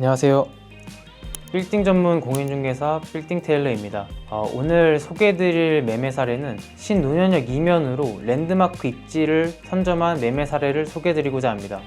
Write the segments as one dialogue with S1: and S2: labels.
S1: 안녕하세요. 빌딩 전문 공인중개사 빌딩 테일러입니다. 어, 오늘 소개해드릴 매매 사례는 신노년역 이면으로 랜드마크 입지를 선점한 매매 사례를 소개해드리고자 합니다.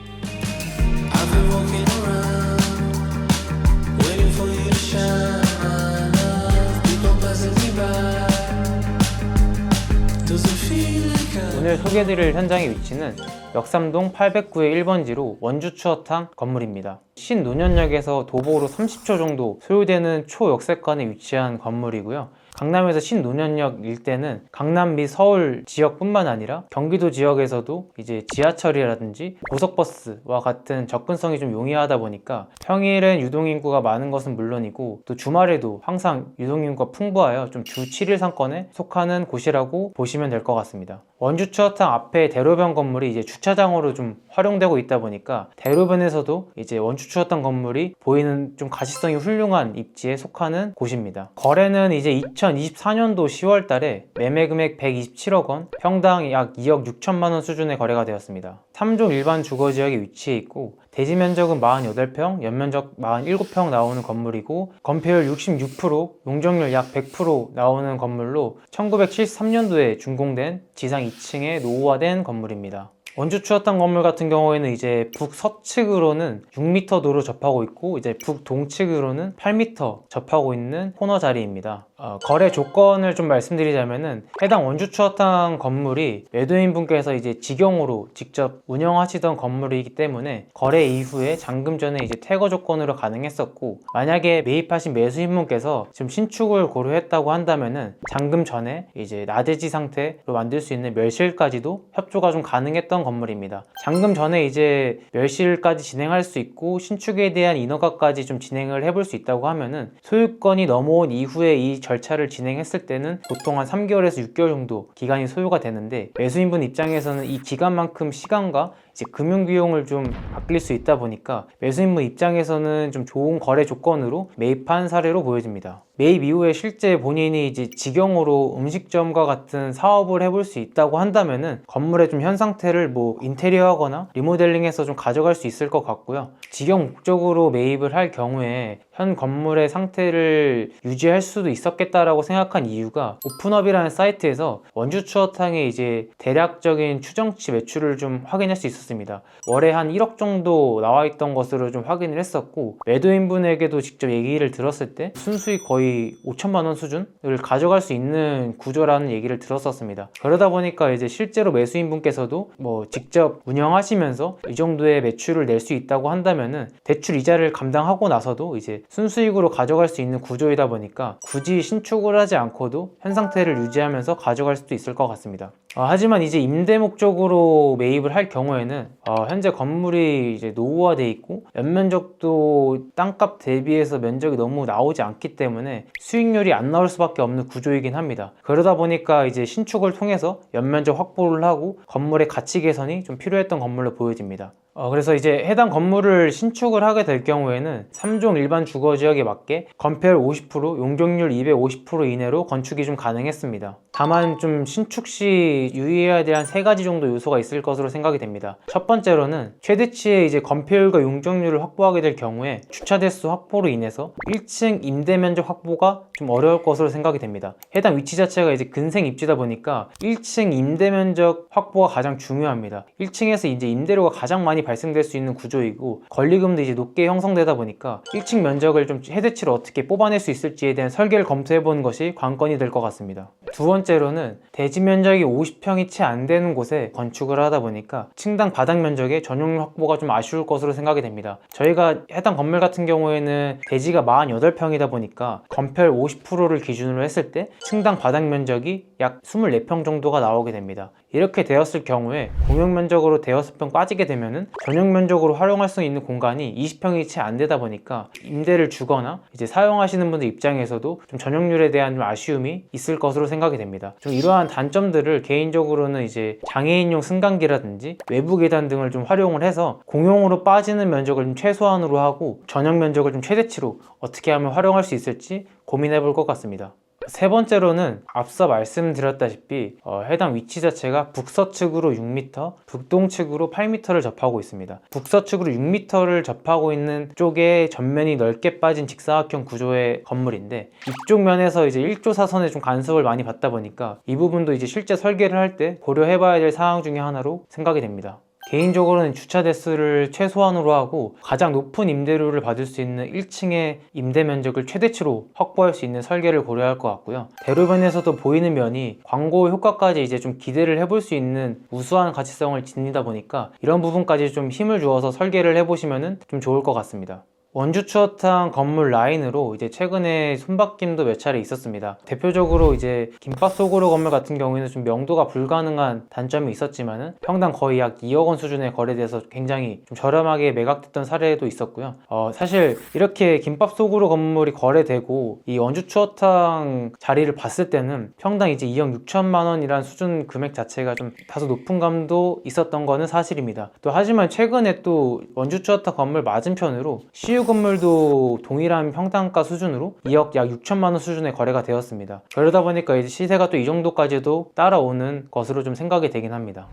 S1: 오늘 소개해드릴 현장의 위치는 역삼동 809의 1번지로 원주 추어탕 건물입니다. 신노년역에서 도보로 30초 정도 소요되는 초역세권에 위치한 건물이고요. 강남에서 신노년역 일대는 강남 및 서울 지역뿐만 아니라 경기도 지역에서도 이제 지하철이라든지 고속버스와 같은 접근성이 좀 용이하다 보니까 평일엔 유동인구가 많은 것은 물론이고 또 주말에도 항상 유동인구가 풍부하여 좀 주 7일 상권에 속하는 곳이라고 보시면 될 것 같습니다. 원주 추어탕 앞에 대로변 건물이 이제 주차장으로 좀 활용되고 있다 보니까 대로변에서도 이제 원주 추어탕 건물이 보이는 좀 가시성이 훌륭한 입지에 속하는 곳입니다. 거래는 이제 2024년도 10월 달에 매매 금액 127억 원, 평당 약 2억 6천만 원 수준의 거래가 되었습니다. 3종 일반 주거 지역에 위치해 있고 대지 면적은 48평, 연면적 47평 나오는 건물이고 건폐율 66%, 용적률 약 100% 나오는 건물로 1973년도에 준공된 지상 2층에 노후화된 건물입니다. 원주 추어탕 건물 같은 경우에는 이제 북서측으로는 6m 도로 접하고 있고 이제 북동측으로는 8m 접하고 있는 코너 자리입니다. 어, 거래 조건을 좀 말씀드리자면은 해당 원주 추어탕 건물이 매도인 분께서 이제 직영으로 직접 운영하시던 건물이기 때문에 거래 이후에 잔금 전에 이제 퇴거 조건으로 가능했었고 만약에 매입하신 매수인 분께서 지금 신축을 고려했다고 한다면은 잔금 전에 이제 나대지 상태로 만들 수 있는 멸실까지도 협조가 좀 가능했던 건물입니다. 잔금 전에 이제 멸실까지 진행할 수 있고 신축에 대한 인허가까지 좀 진행을 해볼 수 있다고 하면은 소유권이 넘어온 이후에 이 절차를 진행했을 때는 보통 한 3개월에서 6개월 정도 기간이 소요가 되는데 매수인분 입장에서는 이 기간만큼 시간과 이제 금융 비용을 좀 아낄 수 있다 보니까 매수인분 입장에서는 좀 좋은 거래 조건으로 매입한 사례로 보여집니다. 매입 이후에 실제 본인이 이제 직영으로 음식점과 같은 사업을 해볼 수 있다고 한다면은 건물의 좀 현 상태를 뭐 인테리어하거나 리모델링해서 좀 가져갈 수 있을 것 같고요. 직영 목적으로 매입을 할 경우에 현 건물의 상태를 유지할 수도 있었겠다라고 생각한 이유가 오픈업이라는 사이트에서 원주 추어탕의 이제 대략적인 추정치 매출을 좀 확인할 수 있었습니다. 월에 한 1억 정도 나와 있던 것으로 좀 확인을 했었고 매도인분에게도 직접 얘기를 들었을 때 순수익 거의 5천만 원 수준을 가져갈 수 있는 구조라는 얘기를 들었었습니다. 그러다 보니까 이제 실제로 매수인분께서도 뭐 직접 운영하시면서 이 정도의 매출을 낼 수 있다고 한다면은 대출 이자를 감당하고 나서도 이제 순수익으로 가져갈 수 있는 구조이다 보니까 굳이 신축을 하지 않고도 현 상태를 유지하면서 가져갈 수도 있을 것 같습니다. 어, 하지만 이제 임대 목적으로 매입을 할 경우에는 어, 현재 건물이 이제 노후화돼 있고 연면적도 땅값 대비해서 면적이 너무 나오지 않기 때문에 수익률이 안 나올 수밖에 없는 구조이긴 합니다. 그러다 보니까 이제 신축을 통해서 연면적 확보를 하고 건물의 가치 개선이 좀 필요했던 건물로 보여집니다. 어, 그래서 이제 해당 건물을 신축을 하게 될 경우에는 3종 일반 주거 지역에 맞게 건폐율 50%, 용적률 250% 이내로 건축이 좀 가능했습니다. 다만 좀 신축 시 유의해야 될한세 가지 정도 요소가 있을 것으로 생각이 됩니다. 첫 번째로는 최대치의 이제 건폐율과 용적률을 확보하게 될 경우에 주차 대수 확보로 인해서 1층 임대 면적 확보가 좀 어려울 것으로 생각이 됩니다. 해당 위치 자체가 이제 근생 입지다 보니까 1층 임대 면적 확보가 가장 중요합니다. 1층에서 이제 임대료가 가장 많이 발생될 수 있는 구조이고 권리금도 이제 높게 형성되다 보니까 1층 면적을 좀 최대치로 어떻게 뽑아낼 수 있을지에 대한 설계를 검토해 보는 것이 관건이 될 것 같습니다. 두 번째 로는 대지 면적이 50평이 채 안 되는 곳에 건축을 하다 보니까 층당 바닥 면적의 전용 확보가 좀 아쉬울 것으로 생각이 됩니다. 저희가 해당 건물 같은 경우에는 대지가 48평이다 보니까 건폐율 50%를 기준으로 했을 때 층당 바닥 면적이 약 24평 정도가 나오게 됩니다. 이렇게 되었을 경우에 공용 면적으로 대여섯 평 빠지게 되면은 전용 면적으로 활용할 수 있는 공간이 20평이 채 안 되다 보니까 임대를 주거나 이제 사용하시는 분들 입장에서도 좀 전용률에 대한 좀 아쉬움이 있을 것으로 생각이 됩니다. 좀 이러한 단점들을 개인적으로는 이제 장애인용 승강기라든지 외부 계단 등을 좀 활용을 해서 공용으로 빠지는 면적을 좀 최소한으로 하고 전용 면적을 좀 최대치로 어떻게 하면 활용할 수 있을지 고민해 볼 것 같습니다. 세 번째로는 앞서 말씀드렸다시피 어, 해당 위치 자체가 북서측으로 6m, 북동측으로 8m를 접하고 있습니다. 북서측으로 6m를 접하고 있는 쪽에 전면이 넓게 빠진 직사각형 구조의 건물인데 이쪽 면에서 이제 1조 사선에 좀 간섭을 많이 받다 보니까 이 부분도 이제 실제 설계를 할 때 고려해봐야 될 사항 중에 하나로 생각이 됩니다. 개인적으로는 주차 대수를 최소한으로 하고 가장 높은 임대료를 받을 수 있는 1층의 임대 면적을 최대치로 확보할 수 있는 설계를 고려할 것 같고요. 대로변에서도 보이는 면이 광고 효과까지 이제 좀 기대를 해볼 수 있는 우수한 가치성을 지니다 보니까 이런 부분까지 좀 힘을 주어서 설계를 해보시면 좀 좋을 것 같습니다. 원주 추어탕 건물 라인으로 이제 최근에 손바뀜도 몇 차례 있었습니다. 대표적으로 이제 김밥 속으로 건물 같은 경우에는 좀 명도가 불가능한 단점이 있었지만은 평당 거의 약 2억 원 수준에 거래돼서 굉장히 좀 저렴하게 매각됐던 사례도 있었고요. 어, 사실 이렇게 김밥 속으로 건물이 거래되고 이 원주 추어탕 자리를 봤을 때는 평당 이제 2억 6천만 원이란 수준 금액 자체가 좀 다소 높은 감도 있었던 거는 사실입니다. 또 하지만 최근에 또 원주 추어탕 건물 맞은편으로 CU 건물도 동일한 평당가 수준으로 2억 약 6천만 원 수준의 거래가 되었습니다. 그러다 보니까 이제 시세가 또 이 정도까지도 따라오는 것으로 좀 생각이 되긴 합니다.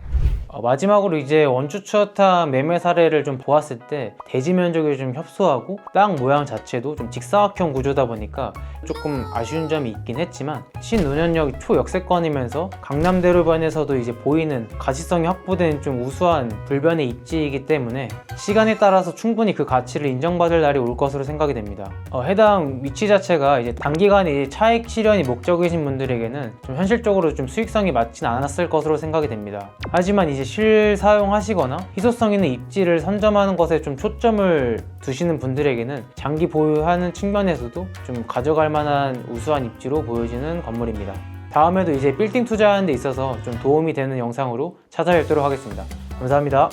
S1: 어, 마지막으로 이제 원주 추어탕 매매 사례를 좀 보았을 때 대지 면적이 좀 협소하고 땅 모양 자체도 좀 직사각형 구조다 보니까 조금 아쉬운 점이 있긴 했지만 신논현역 초역세권이면서 강남대로변에서도 이제 보이는 가시성이 확보된 좀 우수한 불변의 입지이기 때문에 시간에 따라서 충분히 그 가치를 인정받을 날이 올 것으로 생각이 됩니다. 어, 해당 위치 자체가 이제 단기간에 차익 실현이 목적이신 분들에게는 좀 현실적으로 좀 수익성이 맞진 않았을 것으로 생각이 됩니다. 하지만 이제 실사용하시거나 희소성 있는 입지를 선점하는 것에 좀 초점을 두시는 분들에게는 장기 보유하는 측면에서도 좀 가져갈 만한 우수한 입지로 보여지는 건물입니다. 다음에도 이제 빌딩 투자하는 데 있어서 좀 도움이 되는 영상으로 찾아뵙도록 하겠습니다. 감사합니다.